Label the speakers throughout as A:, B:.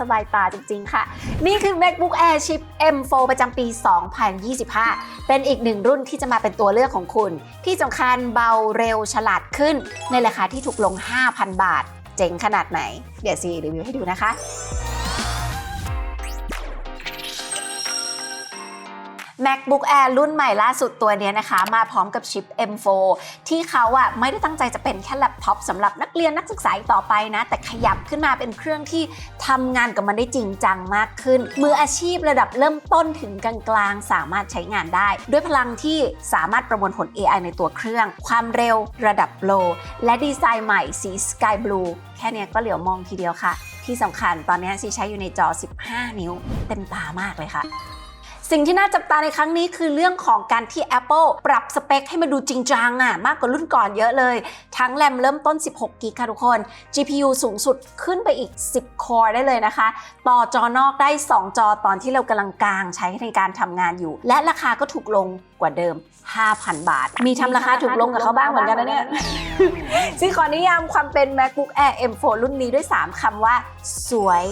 A: สบายตาจริงๆ ค่ะ นี่คือ MacBook Air Chip M4 ประจำปี 2025 เป็นอีกหนึ่งรุ่นที่จะมาเป็นตัวเลือกของคุณ ที่สำคัญเบาเร็วฉลาดขึ้น ในราคาที่ถูกลง 5,000 บาท เจ๋งขนาดไหน เดี๋ยวซีรีวิวให้ดูนะคะ MacBook Air รุ่นใหม่ล่าสุดตัวนี้นะคะ มาพร้อมกับชิป M4 ที่เขาอะไม่ได้ตั้งใจจะเป็นแค่แล็ปท็อปสำหรับนักเรียนนักศึกษาอีกต่อไปนะ แต่ขยับขึ้นมาเป็นเครื่องที่ทำงานกับมันได้จริงจังมากขึ้น มืออาชีพระดับเริ่มต้นถึงกลางๆ สามารถใช้งานได้ ด้วยพลังที่สามารถประมวลผล AI ในตัวเครื่อง ความเร็วระดับโล และดีไซน์ใหม่สี Sky Blue แค่นี้ก็เหลียวมองทีเดียวค่ะ ที่สำคัญตอนนี้ซีใช้อยู่ในจอ 15 นิ้ว เต็มตามากเลยค่ะ สิ่งที่น่าจับตาในครั้งนี้คือเรื่องของการที่ Apple ปรับสเปคให้มาดูจริงจังอะมากกว่ารุ่นก่อนเยอะเลย ทั้งแรมเริ่มต้น 16กิกค่ะทุกคน GPU สูงสุดขึ้นไปอีก 10 core ได้เลยนะคะ ต่อจอนอกได้ 2 จอตอนที่เรากำลังกลางใช้ในการทำงานอยู่ และราคาก็ถูกลงกว่าเดิม 5,000 บาท มีทำราคาถูกลงกับเขาบ้างเหมือนกันนะเนี่ยซึ่งขอนิยามความเป็น MacBook Air M4 รุ่นนี้ด้วย 3คำว่า สวย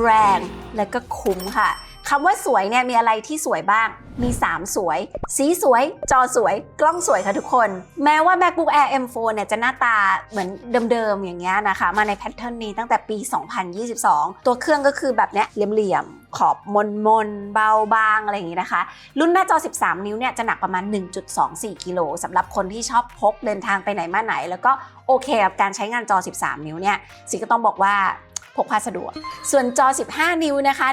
A: แรง และก็คุ้มค่ะ คำว่าสวยเนี่ยมีอะไรที่สวยบ้าง มี 3 สวย สีสวย จอสวย กล้องสวยค่ะทุกคน แม้ว่า MacBook Air M4 เนี่ยจะหน้าตาเหมือนเดิมๆ อย่างเงี้ยนะคะ มาในแพทเทิร์นนี้ตั้งแต่ปี 2022 ตัวเครื่องก็คือแบบเนี้ยเหลี่ยมๆ ขอบมนมนๆเบาบางอะไรอย่างงี้นะคะ รุ่นหน้าจอ 13 นิ้วเนี่ยจะหนักประมาณ 1.24 กิโลสำหรับคนที่ชอบพกเดินทางไปไหนมาไหน แล้วก็โอเคกับการใช้งานจอ 13 นิ้วเนี่ยสิก็ต้องบอกว่า พกพาสะดวก ส่วนจอ 15 นิ้วนะคะ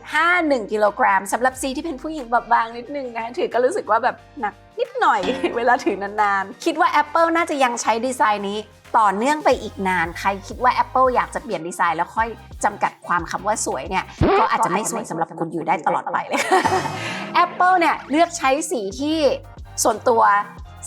A: 1.51 กิโลกรัมสำหรับซีที่เป็นผู้หญิงแบบบางนิดนึงนะถือก็รู้สึกว่าแบบหนักนิดหน่อย เวลาถือนานๆ คิดว่า Apple น่าจะยังใช้ดีไซน์นี้ต่อเนื่องไปอีกนาน ใครคิดว่า Apple อยากจะเปลี่ยนดีไซน์แล้วค่อยจำกัดความคำว่าสวยเนี่ย ก็อาจจะไม่สวยสำหรับคุณอยู่ได้ตลอดไปเลย Apple เนี่ยเลือกใช้สีที่ส่วนตัว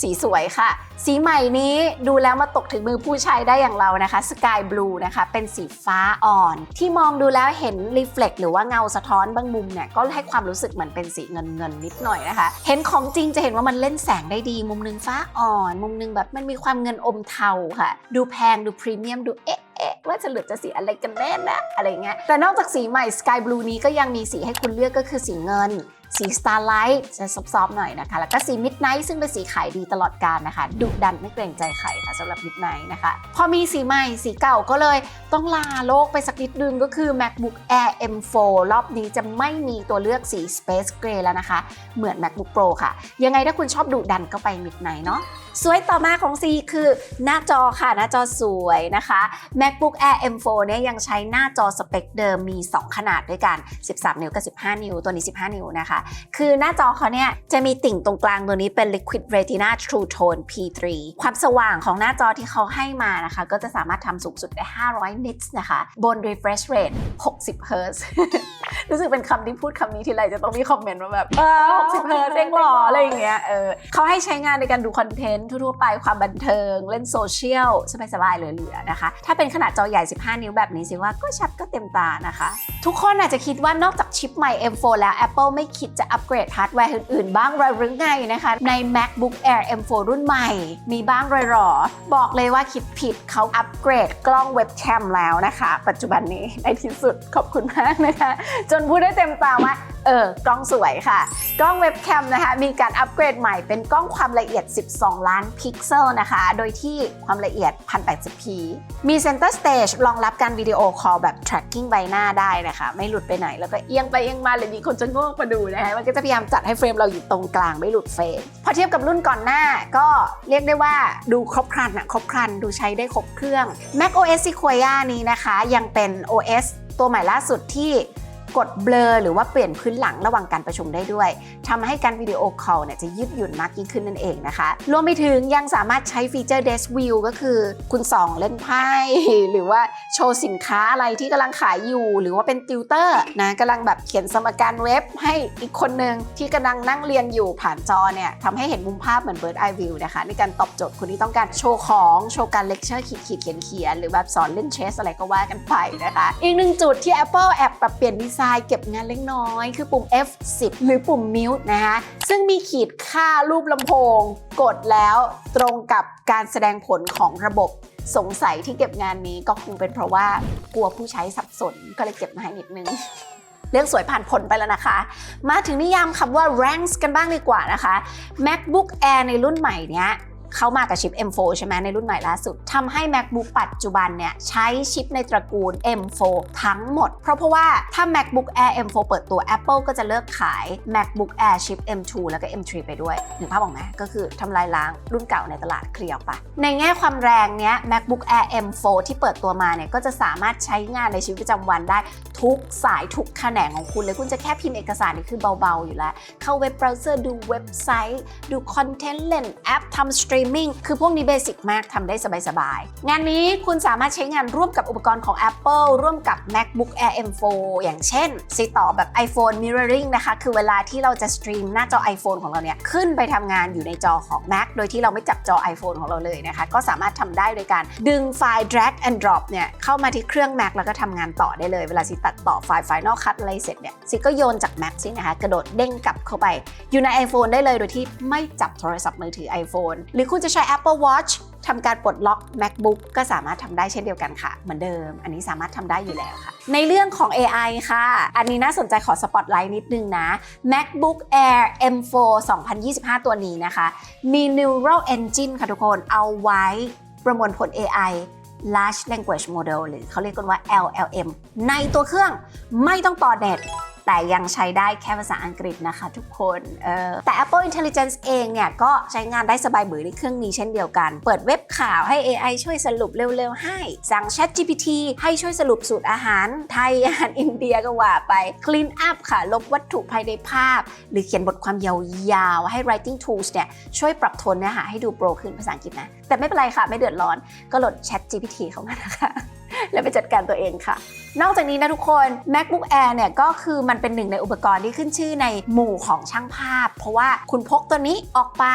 A: สีสวยค่ะ สีใหม่นี้ดูแล้วมาตกถึงมือผู้ใช้ได้อย่างเรานะคะ Sky Blue นะคะ เป็นสีฟ้าอ่อน ที่มองดูแล้วเห็นรีเฟล็กหรือว่าเงาสะท้อนบางมุมเนี่ย ก็ให้ความรู้สึกเหมือนเป็นสีเงินเงินนิดหน่อยนะคะ เห็นของจริงจะเห็นว่ามันเล่นแสงได้ดี มุมหนึงฟ้าอ่อน มุมหนึงแบบมันมีความเงินอมเทาค่ะ ดูแพงดูพรีเมียมดูเอ๊ะเอ๊ะว่าจะเหลือจะสีอะไรกันแน่นะอะไรเงี้ยแต่นอกจากสีใหม่ Sky Blue นี้ก็ยังมีสีให้คุณเลือกก็คือสีเงิน สี Starlight จะซอฟๆหน่อยนะคะ แล้วก็สี Midnight ซึ่งเป็นสีขายดีตลอดกาลนะคะ ดุดันไม่เกรงใจใครค่ะสำหรับ Midnight นะคะ พอมีสีใหม่สีเก่าก็เลยต้องลาโลกไปสักนิดนึงก็คือ MacBook Air M4 รอบนี้จะไม่มีตัวเลือกสี Space Gray แล้วนะคะ เหมือน MacBook Pro ค่ะ ยังไงถ้าคุณชอบดุดันก็ไป Midnight เนาะ สวยต่อมาของ C คือหน้าจอค่ะ หน้าจอสวยนะคะ MacBook Air M4 เนี่ยยังใช้หน้าจอสเปคเดิมมี 2 ขนาดด้วยกัน 13 นิ้วกับ 15 นิ้ว ตัวนี้ 15 นิ้วนะคะ คือหน้าจอเขาเนี่ยจะมีติ่งตรงกลางตัวนี้เป็น Liquid Retina True Tone P3 ความสว่างของหน้าจอที่เขาให้มานะคะ ก็จะสามารถทำสูงสุดได้ 500 nits นะคะ บน refresh rate 60 Hz รู้สึกเป็นคำที่พูดคำนี้ทีไรจะต้องมีคอมเมนต์มาแบบเออ60 Hz เองหรออะไรอย่างเงี้ยเออเขาให้ใช้งานในการดูคอนเทนต์ทั่วๆไปความบันเทิง เล่นโซเชียลสบายๆเหลือๆนะคะ ถ้าเป็นขนาดจอใหญ่ 15 นิ้วแบบนี้สิว่าก็ชัดก็เต็มตานะคะ ทุกคนอาจจะคิดว่านอกจากชิปใหม่ M4 แล้ว Apple ไม่คิดจะอัปเกรดฮาร์ดแวร์อื่นๆ บ้างหรือไงนะคะ ใน MacBook Air M4 รุ่นใหม่ มีบ้างเลยหรอ บอกเลยว่าคิดผิดเขาอัปเกรดกล้องเว็บแคมแล้วนะคะ ปัจจุบันนี้ในที่สุดขอบคุณมากนะคะ จนพูดได้เต็มปาว่า เออกล้องสวยค่ะ กล้องเว็บแคมนะคะ มีการอัปเกรดใหม่เป็นกล้องความละเอียด 12 ล้านพิกเซลนะคะ โดยที่ความละเอียด 1080p มี Center Stage รองรับการวิดีโอคอลแบบ tracking ใบหน้าได้นะคะ ไม่หลุดไปไหน แล้วก็เอียงไปเอียงมาเลยมีคนจะโง่มาดูนะคะ มันก็จะพยายามจัดให้เฟรมเราอยู่ตรงกลางไม่หลุดเฟรม พอเทียบกับรุ่นก่อนหน้าก็เรียกได้ว่าดูครบครันอะครบครันดูใช้ได้ครบเครื่อง Mac OS Sequoia นี้นะคะ ยังเป็น OS ตัวใหม่ล่าสุดที่ กดเบลอหรือว่าเปลี่ยนพื้นหลังระหว่างการประชุมได้ด้วยทำให้การวิดีโอคอลเนี่ยจะยืดหยุ่นมากยิ่งขึ้นนั่นเองนะคะ รวมไปถึงยังสามารถใช้ฟีเจอร์ Desk View ก็คือคุณส่องเล่นไพ่หรือว่าโชว์สินค้าอะไรที่กำลังขายอยู่ หรือว่าเป็นติวเตอร์นะกำลังแบบเขียนสมการเว็บให้อีกคนหนึ่งที่กำลังนั่งเรียนอยู่ผ่านจอเนี่ยทำให้เห็นมุมภาพเหมือน Bird Eye View นะคะในการตอบโจทย์คนที่ต้องการโชว์ของโชว์การเลคเชอร์ขีดขีดเขียนเขียนหรือแบบสอนเล่นเชสอะไรก็ว่ากันไปนะคะ อีกหนึ่งจุดที่ Apple แอบปรับเปลี่ยนดีไซน์เก็บงานเล็กน้อย คือปุ่ม F10 หรือปุ่ม Mute นะคะซึ่งมีขีดค่ารูปลำโพง กดแล้วตรงกับการแสดงผลของระบบสงสัยที่เก็บงานนี้ก็คงเป็นเพราะว่ากลัวผู้ใช้สับสนก็เลยเก็บมาให้นิดนึงเรื่องสวยผ่านพ้นไปแล้วนะคะ มาถึงนิยามคำว่า ranks กันบ้างดีกว่านะคะ MacBook Air ในรุ่นใหม่เนี้ย เข้ามากับชิป M4 ใช่ไหมในรุ่นใหม่ล่าสุดทำให้ MacBook ปัจจุบันเนี่ยใช้ชิปในตระกูล M4 ทั้งหมด เพราะเพราะว่าถ้า MacBook Air M4 เปิดตัว Apple ก็จะเลิกขาย MacBook Air ชิป M2 แล้วก็ M3 ไปด้วยนึกภาพออกไหมก็คือทำลายล้างรุ่นเก่าในตลาดเคลียร์ไป ในแง่ความแรงเนี้ย MacBook Air M4 ที่เปิดตัวมาเนี่ยก็จะสามารถใช้งานในชีวิตประจำวันได้ ทุกสายทุกแขนงของคุณเลยคุณจะแค่พิมพ์เอกสารนี่คือเบาๆ อยู่แล้ว เข้าเว็บเบราว์เซอร์ดูเว็บไซต์ ดูคอนเทนต์เล่นแอปทำสตรีมมิ่งคือพวกนี้เบสิกมากทำได้สบายๆ งานนี้คุณสามารถใช้งานร่วมกับอุปกรณ์ของ Apple ร่วมกับ MacBook Air M4 อย่างเช่นซีต่อแบบ iPhone Mirroring นะคะ คือเวลาที่เราจะสตรีมหน้าจอ iPhone ของเราเนี่ย ขึ้นไปทำงานอยู่ในจอของ Mac โดยที่เราไม่จับจอ iPhone ของเราเลยนะคะ ก็สามารถทำได้โดยการดึงไฟล์ drag and drop เนี่ยเข้ามาที่เครื่อง Mac แล้วก็ทำงานต่อได้เลย เวลาสิตัดต่อไฟล์ Final Cut อะไรเสร็จเนี่ยสิก็โยนจาก Mac สินะคะกระโดดเด้งกลับเข้าไป อยู่ใน iPhone ได้เลยโดยที่ไม่จับโทรศัพท์มือถือ iPhone หรือคุณจะใช้ Apple Watch ทำการปลดล็อก MacBook ก็สามารถทำได้เช่นเดียวกันค่ะ เหมือนเดิม อันนี้สามารถทำได้อยู่แล้วค่ะ ในเรื่องของ AI ค่ะ อันนี้น่าสนใจขอสปอตไลท์นิดนึงนะ MacBook Air M4 2025 ตัวนี้นะคะ มี Neural Engine ค่ะทุกคน เอาไว้ประมวลผล AI Large Language Model หรือเขาเรียกกันว่า LLM ในตัวเครื่องไม่ต้องต่อเน็ต แต่ยังใช้ได้แค่ภาษาอังกฤษนะคะทุกคนเออแต่ Apple Intelligence เองเนี่ย ก็ใช้งานได้สบายบือในเครื่องนี้เช่นเดียวกัน เปิดเว็บข่าวให้ AI ช่วยสรุปเร็วๆ ให้ สั่ง Chat GPT ให้ช่วยสรุปสูตรอาหารไทยอาหารอินเดียก็ว่าไป Clean Up ค่ะ ลบวัตถุภายในภาพ หรือเขียนบทความยาวๆ ให้ Writing Tools เนี่ย ช่วยปรับโทนเนื้อหาให้ดูโปรขึ้นภาษาอังกฤษนะ แต่ไม่เป็นไรค่ะ ไม่เดือดร้อน ก็โหลด Chat GPT เข้ามานะคะ แล้วไปจัดการตัวเองค่ะ นอกจากนี้นะทุกคน MacBook Air เนี่ยก็คือมันเป็นหนึ่งในอุปกรณ์ที่ขึ้นชื่อในหมู่ของช่างภาพ เพราะว่าคุณพกตัวนี้ออกไป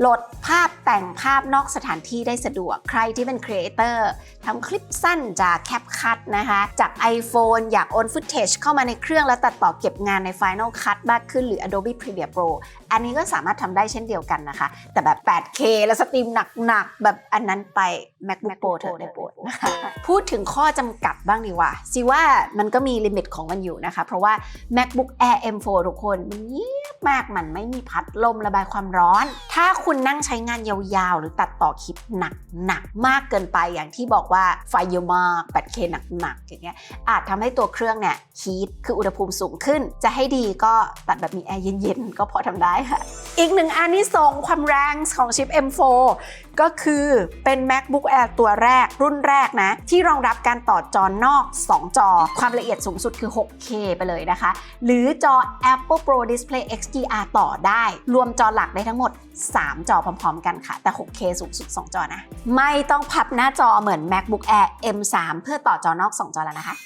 A: โหลดภาพ แต่งภาพนอกสถานที่ได้สะดวกใครที่เป็นครีเอเตอร์ทำคลิปสั้นจากแคปคัตนะคะ จาก iPhone อยากโอนฟุตเทจเข้ามาในเครื่องแล้วตัดต่อเก็บงานใน Final Cut มากขึ้นหรือ Adobe Premiere Pro อันนี้ก็สามารถทำได้เช่นเดียวกันนะคะ แต่แบบ 8K แล้วสตรีมหนักๆ แบบอันนั้นไป MacBook Pro เถอะได้โปรดนะคะพูดถึงข้อจำกัดบ้างดีกว่าสิว่ามันก็มีลิมิตของมันอยู่นะคะ เพราะว่า MacBook Air M4 ทุกคนมันเงียบ มาก มันไม่มีพัดลมระบายความร้อน ถ้าคุณนั่งใช้งานยาวๆ หรือตัดต่อคลิปหนักหนักมากเกินไปอย่างที่บอกว่าไฟเยอะมาก 8K หนักๆอย่างเงี้ยอาจทำให้ตัวเครื่องเนี่ยฮีทคืออุณหภูมิสูงขึ้น จะให้ดีก็ตัดแบบมีแอร์เย็นๆ ก็พอทำได้ค่ะ อีกหนึ่งอันที่ส่งความแรงของชิป M4 ก็คือเป็น MacBook Air ตัวแรกรุ่นแรกนะ ที่รองรับการต่อจอนอก 2 จอ ความละเอียดสูงสุดคือ 6K ไปเลยนะคะ หรือจอ Apple Pro Display XDR ต่อได้ รวมจอหลักได้ทั้งหมด 3 จอพร้อมๆ กันค่ะ แต่ 6K สูงสุด 2 จอนะ ไม่ต้องพับหน้าจอเหมือน MacBook Air M3 เพื่อต่อจอนอก 2 จอแล้วนะคะ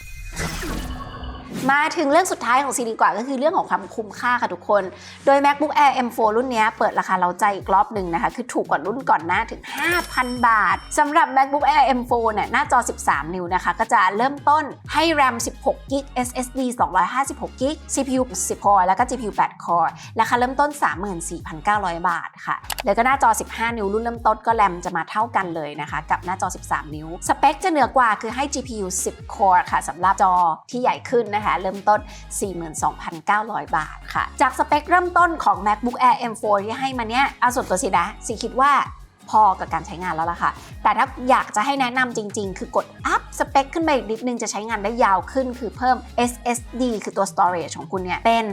A: มาถึงเรื่องสุดท้ายของซีดีกว่าก็คือเรื่องของความคุ้มค่าค่ะทุกคน โดย MacBook Air M4 รุ่นนี้เปิดราคาเราใจอีกรอบหนึ่งนะคะ คือถูกกว่ารุ่นก่อนหน้าถึง 5,000 บาทสำหรับ MacBook Air M4 เนี่ยหน้าจอ 13 นิ้วนะคะ ก็จะเริ่มต้นให้ RAM 16 g b SSD 256 g b CPU 10 core แล้วก็ GPU 8 core ราคาเริ่มต้น 34,900 บาทค่ะแล้วก็หน้าจอ 15 นิ้วรุ่นเริ่มต้นก็แรมจะมาเท่ากันเลยนะคะ กับหน้าจอ 13 นิ้ว สเปคจะเหนือกว่าคือให้ GPU 10 core ค่ะสำหรับจอที่ใหญ่ขึ้นนะคะเริ่มต้น 42,900 บาทค่ะ จากสเปคเริ่มต้นของ MacBook Air M4 ที่ให้มาเนี้ยเอาส่วนตัวสินะสิคิดว่า พอกับการใช้งานแล้วล่ะค่ะ แต่ถ้าอยากจะให้แนะนำจริง ๆ คือกดอัพสเปคขึ้นไปอีกนิดนึงจะใช้งานได้ยาวขึ้น คือเพิ่ม SSD คือตัว storage ของคุณเนี่ย เป็น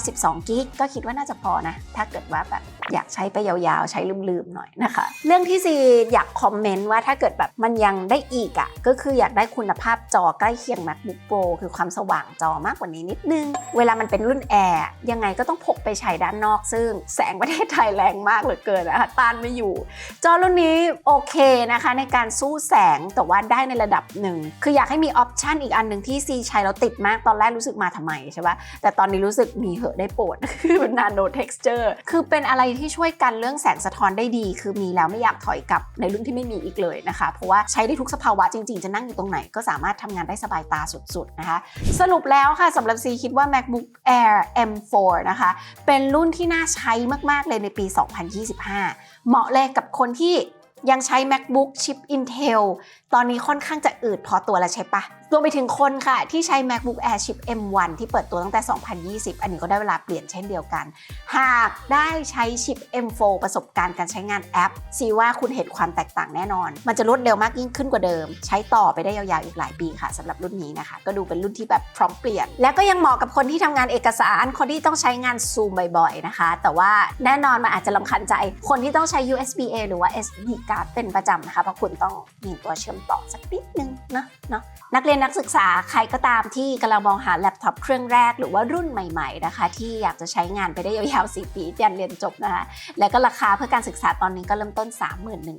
A: 512กิกก็คิดว่าน่าจะพอนะ ถ้าเกิดว่าแบบอยากใช้ไปยาวๆ ใช้ลืมๆหน่อยนะคะ เรื่องที่ซีอยากคอมเมนต์ว่าถ้าเกิดแบบมันยังได้อีกอะ่ะ ก็คืออยากได้คุณภาพจอใกล้เคียง MacBook Pro คือความสว่างจอมากกว่านี้นิดนึง เวลามันเป็นรุ่นแอร์ยังไงก็ต้องพกไปใช้ด้านนอก ซึ่งแสงประเทศไทยแรงมากเหลือเกินนะคะต้านไม่อยู่จอรุ่นนี้โอเคนะคะในการสู้แสงแต่ว่าได้ในระดับหนึ่ง คืออยากให้มีออปชันอีกอันหนึ่งที่ซีใช้แล้วติดมากตอนแรกรู้สึกมาทำไมใช่ปะแต่ตอนนี้รู้สึกมีเหอะได้โปรดคือเป็น nano texture คือเป็นอะไรที่ช่วยกันเรื่องแสงสะท้อนได้ดี คือมีแล้วไม่อยากถอยกลับในรุ่นที่ไม่มีอีกเลยนะคะ เพราะว่าใช้ได้ทุกสภาวะจริงๆ จะนั่งอยู่ตรงไหนก็สามารถทำงานได้สบายตาสุดๆนะคะ สรุปแล้วค่ะสำหรับซีคิดว่า MacBook Air M4 นะคะเป็นรุ่นที่น่าใช้มากๆเลยในปี 2025 เหมาะเลยกับคนที่ยังใช้ MacBook ชิป Intel ตอนนี้ค่อนข้างจะอืดพอตัวแล้วใช่ปะ รวมไปถึงคนค่ะ ที่ใช้ MacBook Air ชิป M1 ที่เปิดตัวตั้งแต่ 2020 อันนี้ก็ได้เวลาเปลี่ยนเช่นเดียวกัน หากได้ใช้ชิป M4 ประสบการณ์การใช้งานแอปซีว่าคุณเห็นความแตกต่างแน่นอน มันจะรวดเร็วมากยิ่งขึ้นกว่าเดิม ใช้ต่อไปได้ยาวๆอีกหลายปีค่ะสำหรับรุ่นนี้นะคะ ก็ดูเป็นรุ่นที่แบบพร้อมเปลี่ยน และก็ยังเหมาะกับคนที่ทำงานเอกสารคนที่ต้องใช้งานซูมบ่อยๆนะคะ แต่ว่าแน่นอนมันอาจจะลำคัญใจ คนที่ต้องใช้ USB A หรือว่า SD card เป็นประจำนะคะเพราะคุณต้องมีตัวเชื่อมต่อสักนิดนึงเนาะเนาะนักเรียนนักศึกษาใครก็ตามที่กำลังมองหาแล็ปท็อปเครื่องแรกหรือว่ารุ่นใหม่ๆนะคะ ที่อยากจะใช้งานไปได้ยาวๆ 4 ปียันเรียนจบนะคะ และก็ราคาเพื่อการศึกษาตอนนี้ก็เริ่มต้น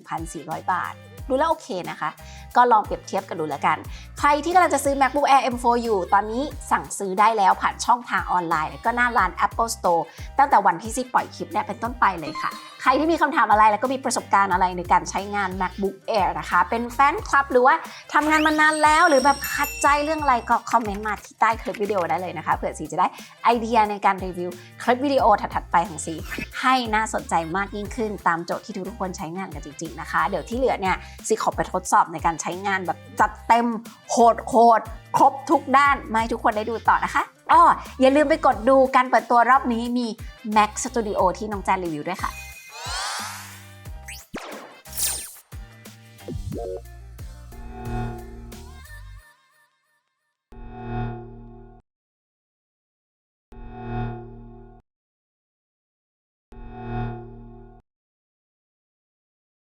A: 31,400 บาท ดูแล้วโอเคนะคะ ก็ลองเปรียบเทียบกันดูแล้วกัน ใครที่กำลังจะซื้อ MacBook Air M4 อยู่ ตอนนี้สั่งซื้อได้แล้วผ่านช่องทางออนไลน์แล้วก็หน้าร้าน Apple Store ตั้งแต่วันที่ซิปล่อยคลิปเนี่ยเป็นต้นไปเลยค่ะใครที่มีคำถามอะไรแล้วก็มีประสบการณ์อะไรในการใช้งาน MacBook Air นะคะ เป็นแฟนคลับหรือว่าทำงานมานานแล้วหรือแบบขัดใจเรื่องอะไรก็คอมเมนต์มาที่ใต้คลิปวิดีโอได้เลยนะคะเผื่อสีจะได้ไอเดียในการรีวิวคลิปวิดีโอถัดๆไปของสีให้น่าสนใจมากยิ่งขึ้น ตามโจทย์ที่ทุกคนใช้งานกันจริงๆนะคะ เดี๋ยวที่เหลือเนี่ยสีขอไปทดสอบในการใช้งานแบบจัดเต็มโหดโหดครบทุกด้านมาให้ทุกคนได้ดูต่อนะคะอ้ออย่าลืมไปกดดูการเปิดตัวรอบนี้มี Mac Studio ที่น้องแจนรีวิวด้วยค่ะ